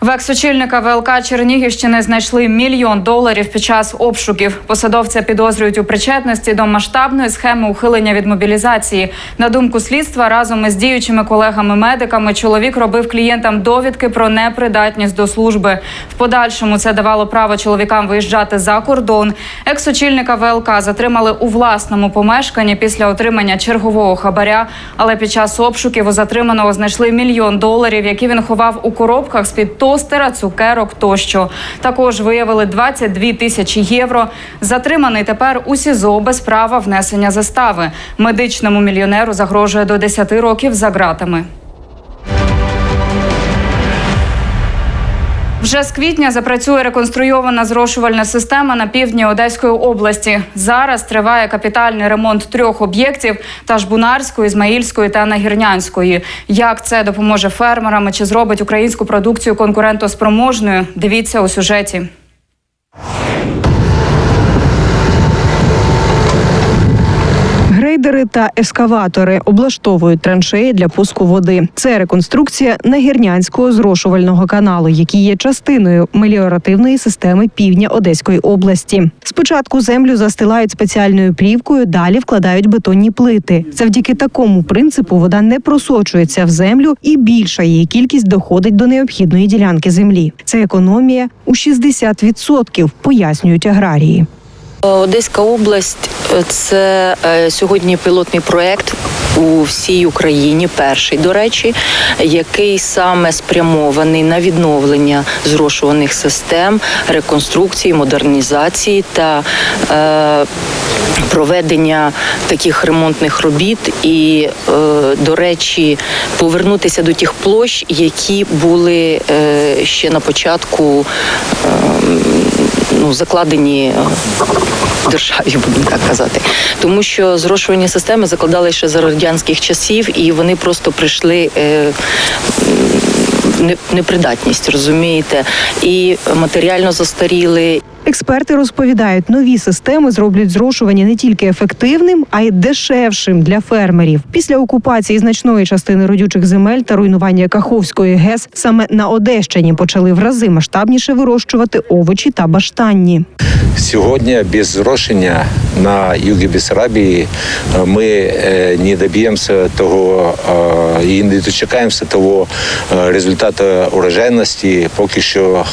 В екс-очільника ВЛК Чернігівщини знайшли мільйон доларів під час обшуків. Посадовця підозрюють у причетності до масштабної схеми ухилення від мобілізації. На думку слідства, разом із діючими колегами-медиками чоловік робив клієнтам довідки про непридатність до служби. В подальшому це давало право чоловікам виїжджати за кордон. Екс-очільника ВЛК затримали у власному помешканні після отримання чергового хабаря. Але під час обшуків у затриманого знайшли мільйон доларів, які він ховав у коробках з під тостера, цукерок тощо. Також виявили 22 тисячі євро. Затриманий тепер у СІЗО без права внесення застави. Медичному мільйонеру загрожує до 10 років за ґратами. Вже з квітня запрацює реконструйована зрошувальна система на півдні Одеської області. Зараз триває капітальний ремонт трьох об'єктів: Ташбунарської, Ізмаїльської та Нагірнянської. Як це допоможе фермерам чи зробить українську продукцію конкурентоспроможною? Дивіться у сюжеті. Грейдери та ескаватори облаштовують траншеї для пуску води. Це реконструкція Нагірнянського зрошувального каналу, який є частиною меліоративної системи півдня Одеської області. Спочатку землю застилають спеціальною плівкою, далі вкладають бетонні плити. Завдяки такому принципу вода не просочується в землю і більша її кількість доходить до необхідної ділянки землі. Це економія у 60%, пояснюють аграрії. Одеська область це е, сьогодні пілотний проект у всій Україні, перший, до речі, який саме спрямований на відновлення зрошуваних систем, реконструкції, модернізації та е, проведення таких ремонтних робіт і, е, до речі, повернутися до тих площ, які були е, ще на початку. Е, ну, закладені державі, будемо так казати. Тому що зрошування системи закладали ще за радянських часів, і вони просто прийшли. Е, Непридатність, розумієте, і матеріально застаріли, Експерти розповідають, нові системи зроблять зрошування не тільки ефективним, а й дешевшим для фермерів. Після окупації значної частини родючих земель та руйнування Каховської ГЕС саме на Одещині почали в рази масштабніше вирощувати овочі та баштанні. Сьогодні без зрошення на югі Бессарабії е, ми е, не доб'ємося того е, і не дочекаємося того результату урожайності, поки що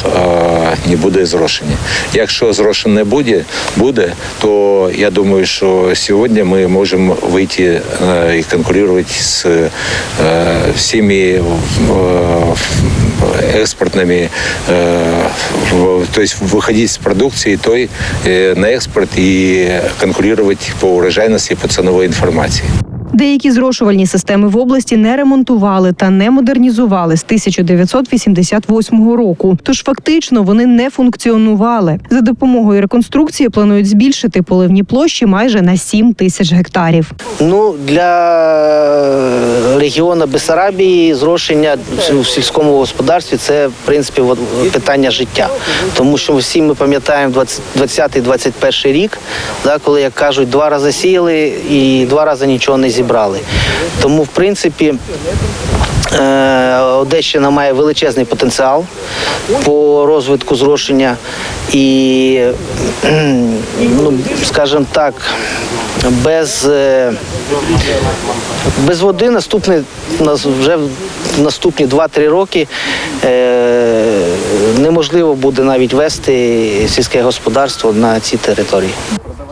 не буде зрошення. Якщо зрошення не буде, буде, то я думаю, що сьогодні ми можемо вийти е, і конкурувати з е, всіми е, експортными, э, в- то есть выходить с продукции той э, на экспорт и конкурировать по урожайности, по ценовой информации. Деякі зрошувальні системи в області не ремонтували та не модернізували з 1988 року. Тож фактично вони не функціонували. За допомогою реконструкції планують збільшити поливні площі майже на 7 тисяч гектарів. Ну для регіону Бесарабії зрошення в сільському господарстві це в принципі питання життя. Тому що всі ми пам'ятаємо 20-21 рік, да, коли як кажуть, два рази сіяли і два рази нічого не зібрали. Тому, в принципі. Е, Одещина має величезний потенціал по розвитку зрошення і, ну, скажімо так, без, е, без води наступний, нас- вже наступні 2-3 роки е, неможливо буде навіть вести сільське господарство на цій території.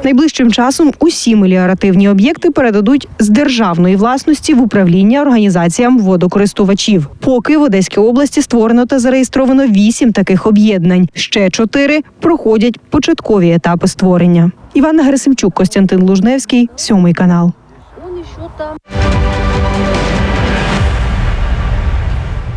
Найближчим часом усі меліоративні об'єкти передадуть з державної власності в управління організаціям водокористувачів. Поки в Одеській області створено та зареєстровано вісім таких об'єднань. Ще чотири проходять початкові етапи створення. Івана Герасимчук, Костянтин Лужневський, сьомий канал.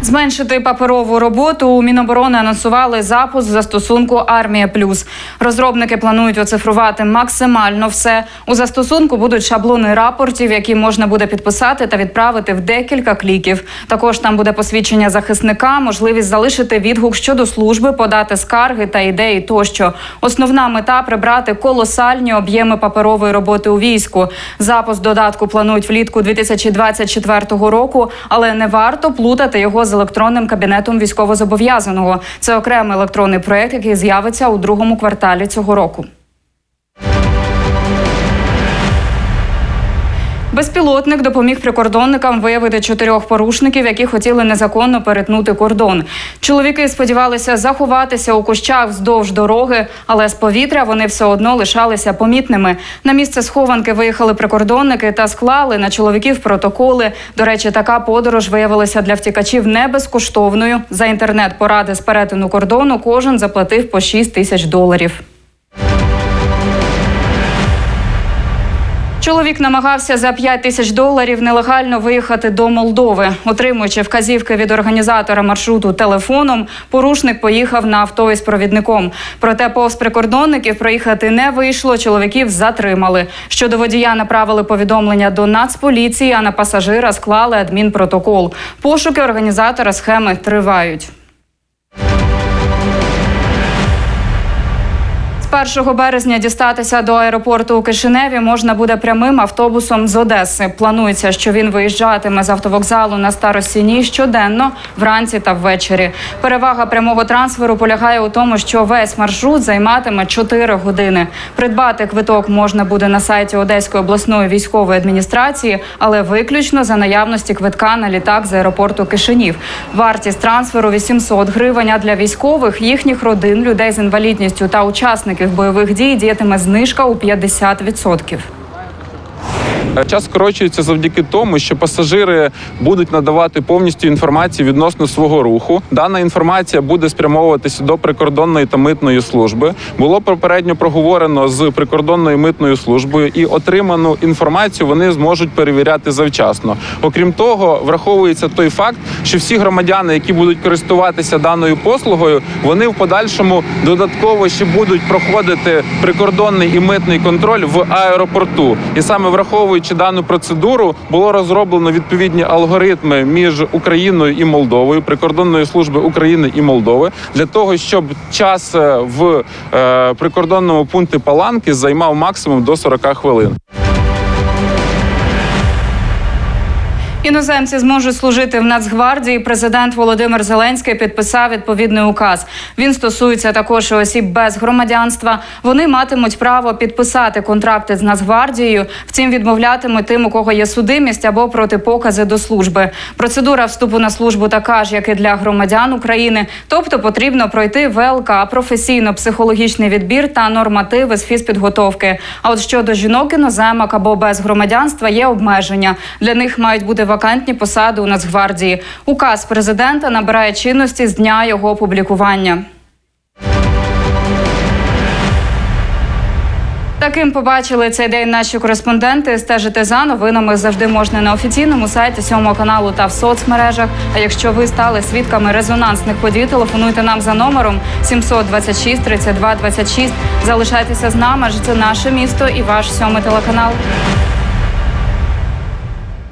Зменшити паперову роботу у Міноборони анонсували запуск застосунку Армія Плюс. Розробники планують оцифрувати максимально все. У застосунку будуть шаблони рапортів, які можна буде підписати та відправити в декілька кліків. Також там буде посвідчення захисника, можливість залишити відгук щодо служби, подати скарги та ідеї тощо. Основна мета прибрати колосальні об'єми паперової роботи у війську. Запуск додатку планують влітку 2024 року, але не варто плутати його з електронним кабінетом військовозобов'язаного. Це окремий електронний проект, який з'явиться у другому кварталі цього року. Безпілотник допоміг прикордонникам виявити чотирьох порушників, які хотіли незаконно перетнути кордон. Чоловіки сподівалися заховатися у кущах вздовж дороги, але з повітря вони все одно лишалися помітними. На місце схованки виїхали прикордонники та склали на чоловіків протоколи. До речі, така подорож виявилася для втікачів не безкоштовною. За інтернет-поради з перетину кордону кожен заплатив по 6 тисяч доларів. Чоловік намагався за 5 тисяч доларів нелегально виїхати до Молдови. Отримуючи вказівки від організатора маршруту телефоном, порушник поїхав на авто із провідником. Проте повз прикордонників проїхати не вийшло. Чоловіків затримали. Щодо водія направили повідомлення до Нацполіції, а на пасажира склали адмінпротокол. Пошуки організатора схеми тривають. З 1 березня дістатися до аеропорту у Кишиневі можна буде прямим автобусом з Одеси. Планується, що він виїжджатиме з автовокзалу на Старосіні щоденно, вранці та ввечері. Перевага прямого трансферу полягає у тому, що весь маршрут займатиме 4 години. Придбати квиток можна буде на сайті Одеської обласної військової адміністрації, але виключно за наявності квитка на літак з аеропорту Кишинів. Вартість трансферу 800 гривень. А для військових, їхніх родин, людей з інвалідністю та учасників бойових дій діятиме знижка у 50%. Час скорочується завдяки тому, що пасажири будуть надавати повністю інформацію відносно свого руху. Дана інформація буде спрямовуватися до прикордонної та митної служби. Було попередньо проговорено з прикордонною митною службою, і отриману інформацію вони зможуть перевіряти завчасно. Окрім того, враховується той факт, що всі громадяни, які будуть користуватися даною послугою, вони в подальшому додатково ще будуть проходити прикордонний і митний контроль в аеропорту. І саме враховуючи дану процедуру, було розроблено відповідні алгоритми між Україною і Молдовою, прикордонної служби України і Молдови, для того, щоб час е, в е, прикордонному пункті Паланки займав максимум до 40 хвилин. Іноземці зможуть служити в Нацгвардії. Президент Володимир Зеленський підписав відповідний указ. Він стосується також осіб без громадянства. Вони матимуть право підписати контракти з Нацгвардією. Втім, відмовлятимуть тим, у кого є судимість або протипокази до служби. Процедура вступу на службу така ж, як і для громадян України. Тобто потрібно пройти ВЛК, професійно-психологічний відбір та нормативи з фізпідготовки. А от щодо жінок іноземок або без громадянства є обмеження. Для них мають бути вакантні посади у Нацгвардії. Указ президента набирає чинності з дня його опублікування. Таким побачили цей день наші кореспонденти. Стежити за новинами завжди можна на офіційному сайті сьомого каналу та в соцмережах. А якщо ви стали свідками резонансних подій, телефонуйте нам за номером 726 32 26. Залишайтеся з нами, адже це наше місто і ваш сьомий телеканал.